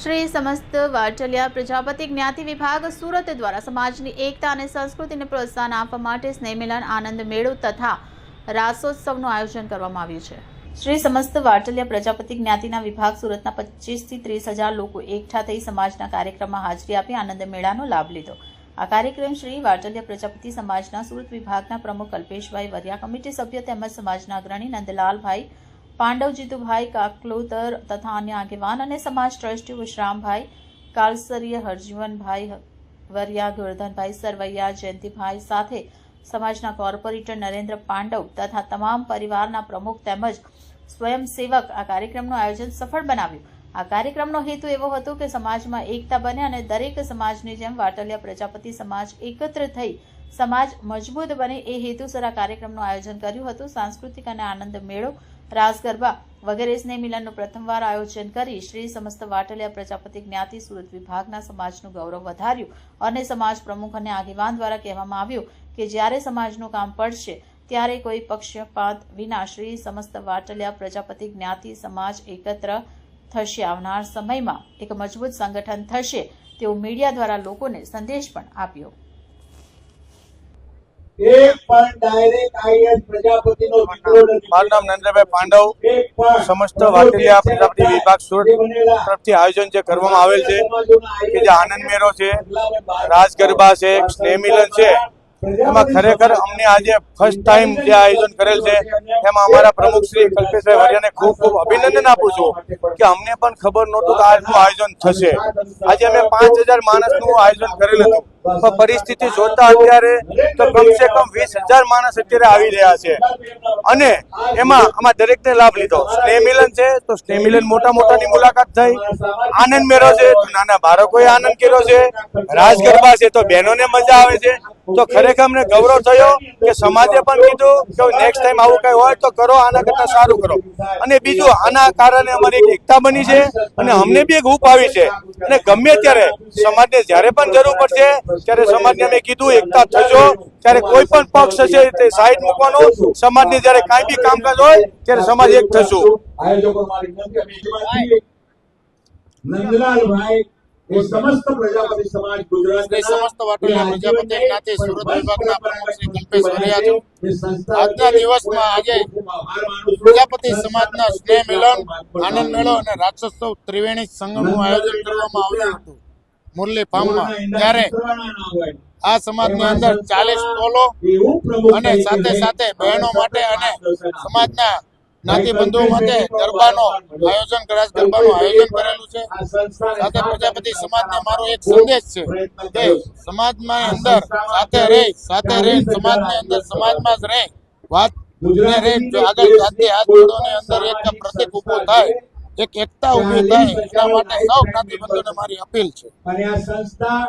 શ્રી સમસ્ત વાટલિયા પ્રજાપતિ જ્ઞાતિ વિભાગ સુરત દ્વારા સમાજની એકતા અને સંસ્કૃતિને પ્રોત્સાહન આપવા માટે સ્નેહ મિલન આનંદ મેળો તથા રાસોત્સવનું આયોજન કરવામાં આવ્યું છે. શ્રી સમસ્ત વાટલિયા પ્રજાપતિ જ્ઞાતિના વિભાગ સુરતના પચીસથી ત્રીસ હજાર લોકો એકઠા થઈ સમાજના કાર્યક્રમમાં હાજરી આપી આનંદ મેળાનો લાભ લીધો. આ કાર્યક્રમ શ્રી વાટલિયા પ્રજાપતિ સમાજના સુરત વિભાગના પ્રમુખ કલ્પેશભાઈ વરિયા, કમિટી સભ્ય તેમજ સમાજના અગ્રણી નંદલાલભાઈ પાંડવ જીતુભાઈ કાકલોતર તથા અન્ય આગેવાન અને સમાજ ટ્રસ્ટી વિશ્રામભાઈ કાલસરીય હરજીવનભાઈ વરિયા ગોરધનભાઈ સરવૈયા, જયંતિભાઈ સાથે સમાજના કોર્પોરેટર નરેન્દ્ર પાંડવ તથા તમામ પરિવારના પ્રમુખ તેમજ સ્વયંસેવક આ કાર્યક્રમનું આયોજન સફળ બનાવ્યું. આ કાર્યક્રમનો હેતુ એવો હતો કે સમાજમાં એકતા બને અને દરેક સમાજની જેમ વાટલિયા પ્રજાપતિ સમાજ એકત્ર થઈ સમાજ મજબૂત બને એ હેતુસર આ કાર્યક્રમનું આયોજન કર્યું હતું. સાંસ્કૃતિક અને આનંદ મેળો રાસ ગરબા વગેરે સ્નેહ મિલનનું પ્રથમવાર આયોજન કરી શ્રી સમસ્ત વાટલિયા પ્રજાપતિ જ્ઞાતિ સુરત વિભાગના સમાજનું ગૌરવ વધાર્યું અને સમાજ પ્રમુખ અને આગેવાન દ્વારા કહેવામાં આવ્યું કે જ્યારે સમાજનું કામ પડશે, ત્યારે કોઈ પક્ષપાત વિના શ્રી સમસ્ત વાટલિયા પ્રજાપતિ જ્ઞાતિ સમાજ એકત્ર થશે. આવનાર સમયમાં એક મજબૂત સંગઠન થશે તેવો મીડિયા દ્વારા લોકોને સંદેશ પણ આપ્યો. એક પણ ડાયરેક્ટ આઈએસ પ્રજાપતિનો દીકરો નથી. મારું નામ નરેન્દ્રભાઈ પાંડવ સમસ્ત વાટલિયા પ્રજાપતિ વિભાગ સુરત તરફથી આયોજન જે કરવામાં આવેલ છે કે જે આનંદ મેળો છે રાજ ગરબા છે સ્નેહ મિલન છે એમાં ખરેખર અમને આજે ફર્સ્ટ ટાઈમ જે આયોજન કરેલ છે, એમાં અમારા પ્રમુખ શ્રી કલ્પેશભાઈ વરિયાને ખૂબ ખૂબ અભિનંદન આપું છું કે અમને પણ ખબર નહોતું કે આજનું આયોજન થશે. આજે અમે પાંચ હજાર માણસનું આયોજન કરેલ હતું. પણ પરિસ્થિતિ જોતા અત્યારે તો કમસે કમ વીસ હજાર માણસ અત્યારે આવી રહ્યા છે. અને એમાં આમાં દરેકને લાભ લીધો. સ્નેહ છે, તો સ્નેહ મોટા મોટાની મુલાકાત થઈ. આનંદ મેળો છે, તો નાના બાળકોએ આનંદ કર્યો છે. રાજ ગરબા છે, તો બહેનોને મજા આવે છે. તો ખરેખર અમને ગૌરવ થયો કે સમાજે પણ કીધું કે નેક્સ્ટ ટાઈમ આવું કઈ હોય તો કરો, આના કરતા સારું કરો. અને બીજું, આના કારણે અમારી એક એકતા બની છે અને અમને બી એક હૂપ આવી છે. અને ગમે ત્યારે સમાજને જ્યારે પણ જરૂર પડશે, ત્યારે સમાજને અમે કીધું, એકતા થજો. ત્યારે કોઈ પણ પક્ષ હશે તે સાઈડ મૂકવાનો. સમાજને જ્યારે કાંઈ બી કામકાજ હોય, ત્યારે સમાજ એક થશું. નંદલાલભાઈ એ સમસ્ત પ્રજાપતિ સમાજ ગુજરાત સમસ્ત વાટલિયા પ્રજાપતિ જ્ઞાતિ સુરત વિભાગના પ્રમુખ શ્રી કલ્પેશ વરિયા આજના દિવસમાં આજે પ્રજાપતિ સમાજના સ્નેહ મિલન આનંદ મેળો અને રાક્ષસોત્સવ ત્રિવેણી સંગમનું આયોજન કરવામાં આવ્યું હતું. મુરલી ફાર્મમાં. ત્યારે આ સમાજની અંદર ચાલીસ ટોલો અને સાથે સાથે બહેનો માટે અને સમાજના જ્ઞાતિ બંધુઓ માટે ગરબાનો આયોજન કરાશ ગરબાનું આયોજન કરેલું છે. સાથે પ્રજાપતિ સમાજને મારો એક સંદેશ છે કે સમાજમાં અંદર સાથે રહી સાથે રહી સમાજની અંદર સમાજમાં જ રહે. વાત રહે જો આગળ જાતે હાથ જોડોની અંદર એક પ્રતિક ઊભો થાય એક એકતા ઊભી થાય એના માટે સૌ જ્ઞાતિબંધુને મારી અપીલ છે. અને આ સંસ્થા